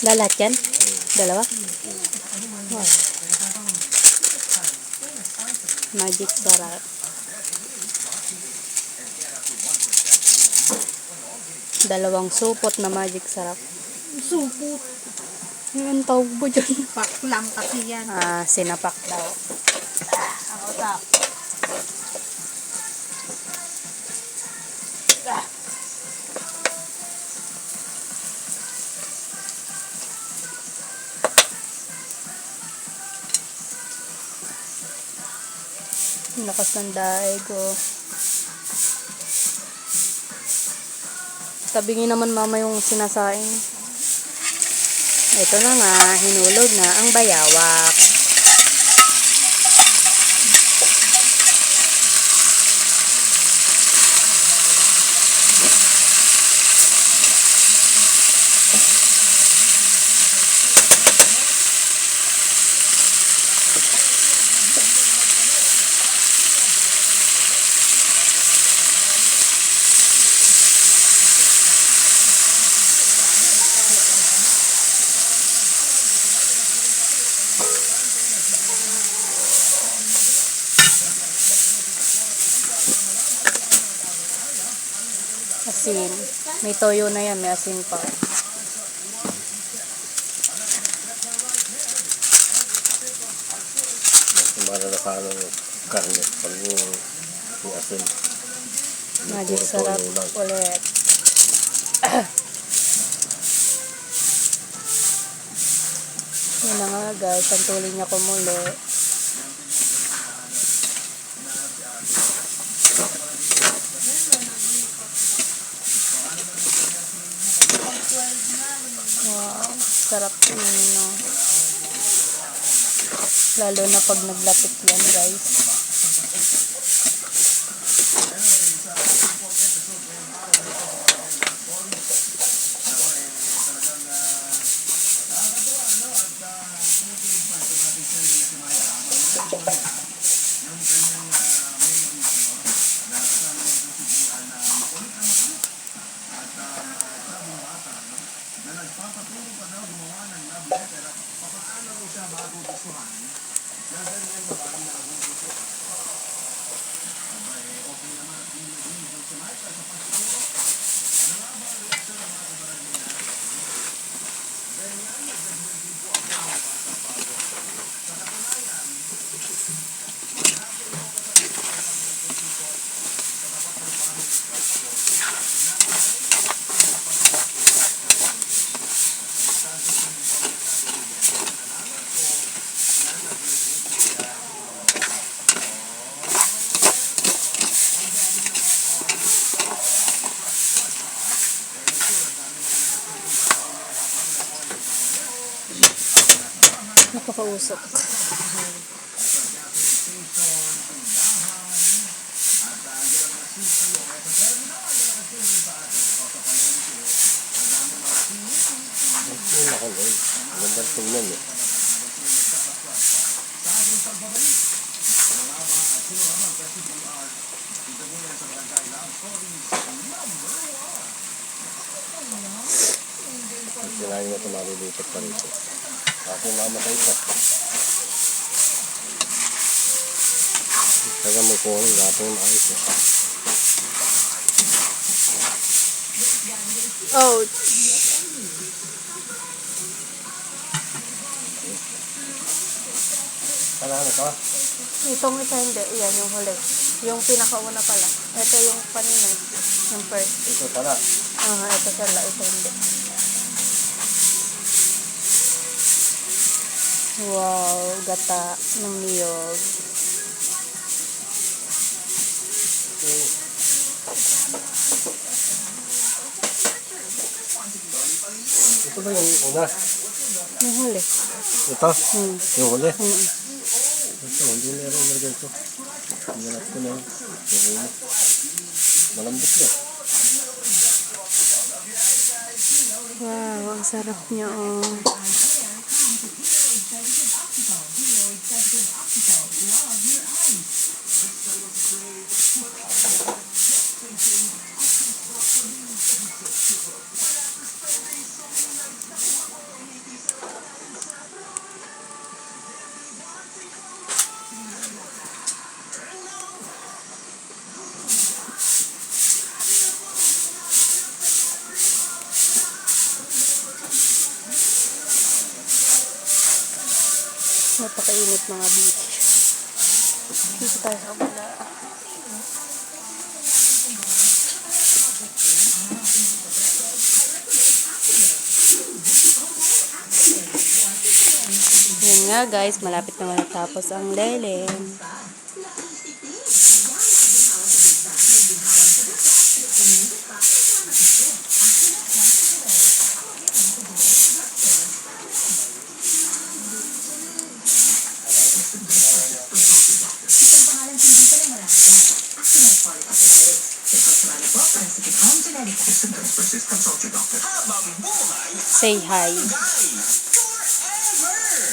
Lalat yan? Dalawa? Wow. Magic sarap. Dalawang supot na magic sarap. Supot. Yung tawag mo dyan. Paklam kasi yan. Ah, sinapak daw. Ang utak. Lakas ng daig, oh. Tabingin naman mama yung sinasaing. Ito na nga, hinulog na ang bayawak. Asin. May toyo na yan, may asin pa. Para na sa ano yung karne. Pag yung, yung asin. Magic sarap ulit. Yan na nga guys, ang tuloy niya kumuli. Wow, sarap no. Lalo na pag naglapit yan guys. Napakausok. Yung laki na yun. Magandang tingnan eh. Sinabi mo ito malilipat pa rito. Kasi mamatay ka. Kaya may kuha ng gato yung ayos eh. Ouch! Kala ano ka? Itong isa hindi. Yan yung huli. Yung pinakauna pala. Ito yung kanina. Yung first. Ito pala. Ah, ito pala. Ito hindi. Wow, gata ng niyog. Ito ba yung una? Yung huli. Ito? Hmm. Yung huli? Hmm. Ito, hindi meron na ganito. Hinalap ko na yun. Yung. Malambot na. Wow, ang sarap niya oh. Thank you. Napakainit mga beach. Dito tayo sa kabila. Yan nga guys, malapit na matapos ang lelem. Say hi.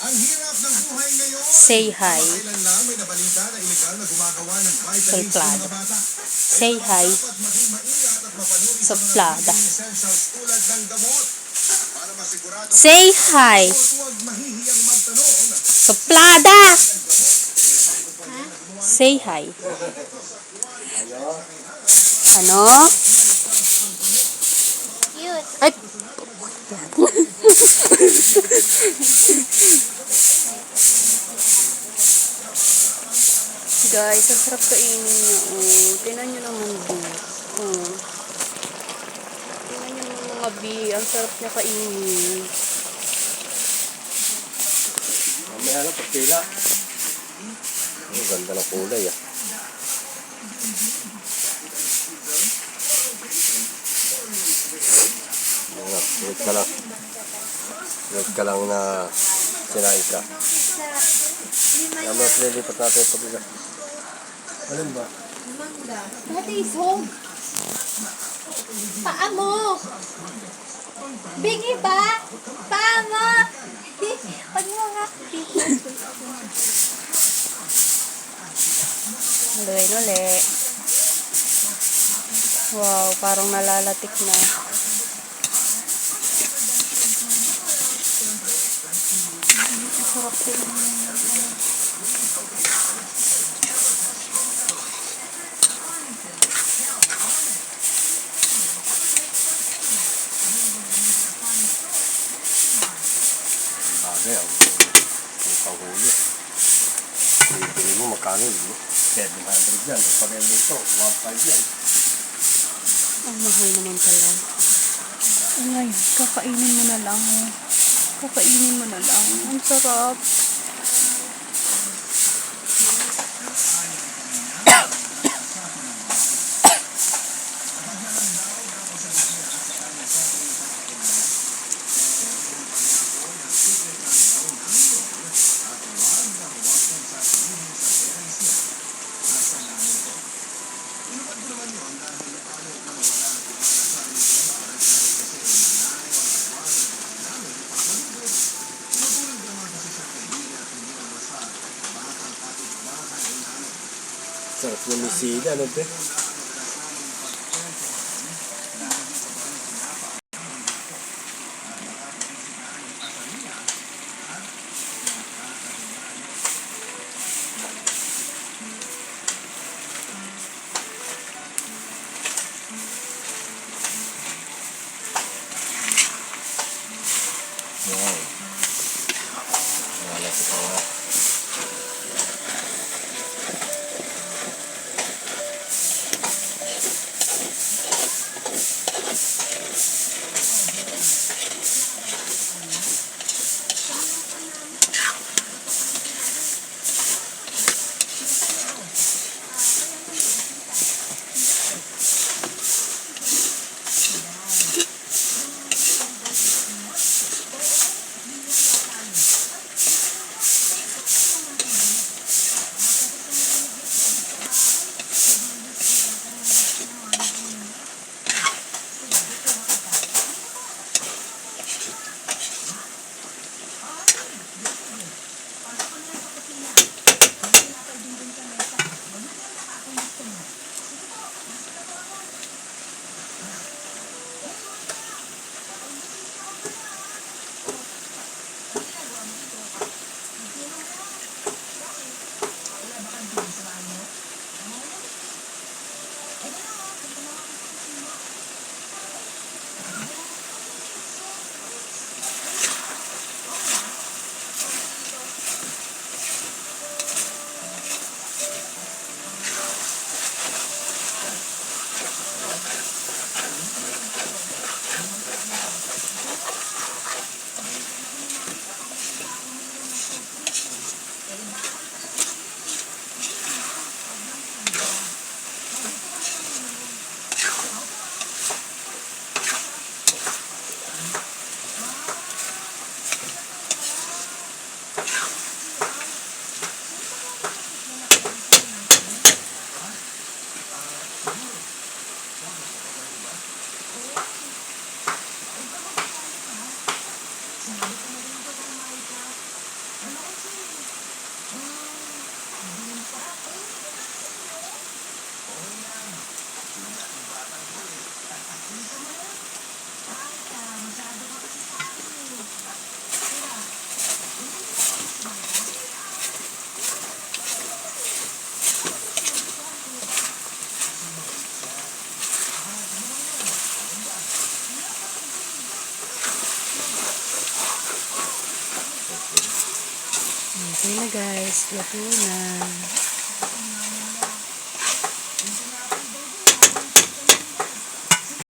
Ang hirap ng buhay ngayon. Say hi. Kailan lang may nabalita na illegal na gumagawa ng vitamins sa mga bata. Say hi. Dapat maging maingat at mapanuri sa mga Suplada. Say hi. Suplada! Say hi. Ano? Ay! Guys, ang sarap kainin niya. Oh. Tingnan niyo naman B. Oh. Tingnan niyo naman mga B. Ang sarap niya kainin. Mamaya na pagpila. Ang ganda ng kulay ah. Ka lang. Wait ka lang na sinain ka. Mo lilipat natin pag ila. Alin ba? That is home. Paa mo. Bigay ba? Paa mo. Pag mo nga. Uli. Wow, parang nalalatik na. Bagay ang ang pahuli. Bibili mo magkano yun? 700 yan. Pag yung dito, 1.5 yan. Ang mahal naman pala. Ay, kakainin mo na lang. Kakainin mo na lang. Ang sarap. Sarap ng misida, ano ba? Guys, luto na.